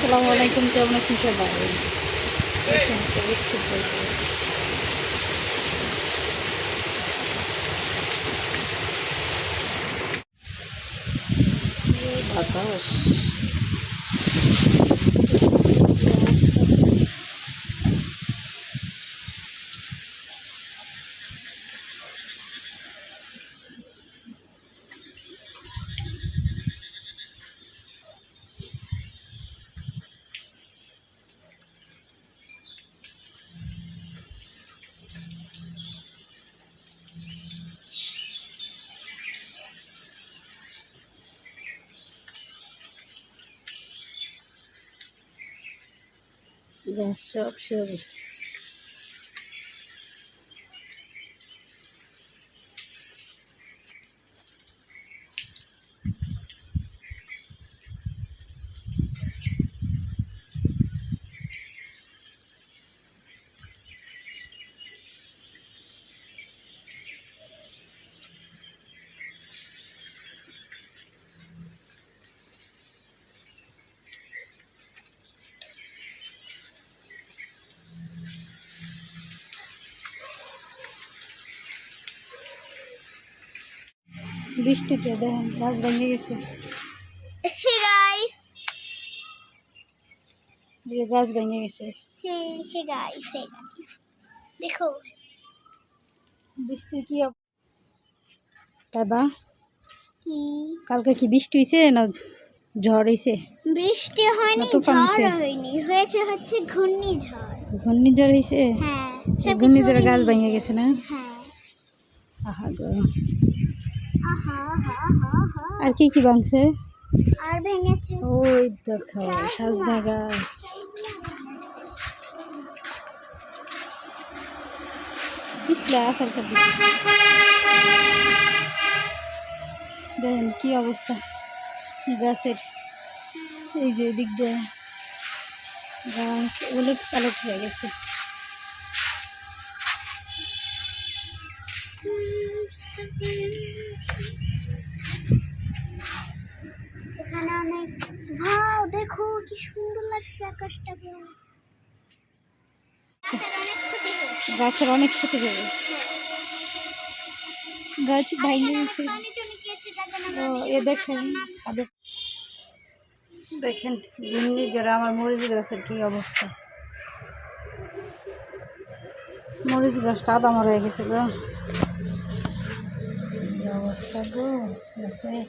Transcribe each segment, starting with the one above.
আসসালামু আলাইকুম কেমন আছেন সবাই? বাতাস। সব শুয়ে পড়ছে বৃষ্টিতে দেখেন গাছ ভেঙে গেছে। গাছ ভেঙে গেছে. দেখো। বৃষ্টির কি অব- তাই বা কি? কালকে কি বৃষ্টি হয়েছে না ঝড় হয়েছে বৃষ্টি হয়নি? ঝড় হয়নি। হয়েছে হচ্ছে ঘূর্ণিঝড়। ঘূর্ণিঝড় হয়েছে হ্যাঁ ঘূর্ণিঝড়ে গাছ। ভেঙে গেছে না? হ্যাঁ। আহা গো। আর কি কি ভাঙছে? আর ভেঙেছে। ওই দেখো সাজনা গাছ পিছলে আসার করবে দেখেন কি অবস্থা। গাছের এই যে দিক দিয়ে গাছ উলট পালট হয়ে গেছে। দেখো কি সুন্দর লাগছে আকাশটাকে গাছের অনেক ক্ষতি গাছের অনেক ক্ষতি হয়ে গেছে। গাছ ভেঙে গেছে। যার ও এ দেখেন ছাদে দেখেন ঘূর্ণিঝড়ে আমার মরিচ গাছের কি অবস্থা। মরিচ গাছটা আদামর হয়ে গেছে গো। অবস্থা গো গাছের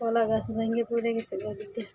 কলা গাছ ভেঙে পড়ে গেছে গো দিক দিয়ে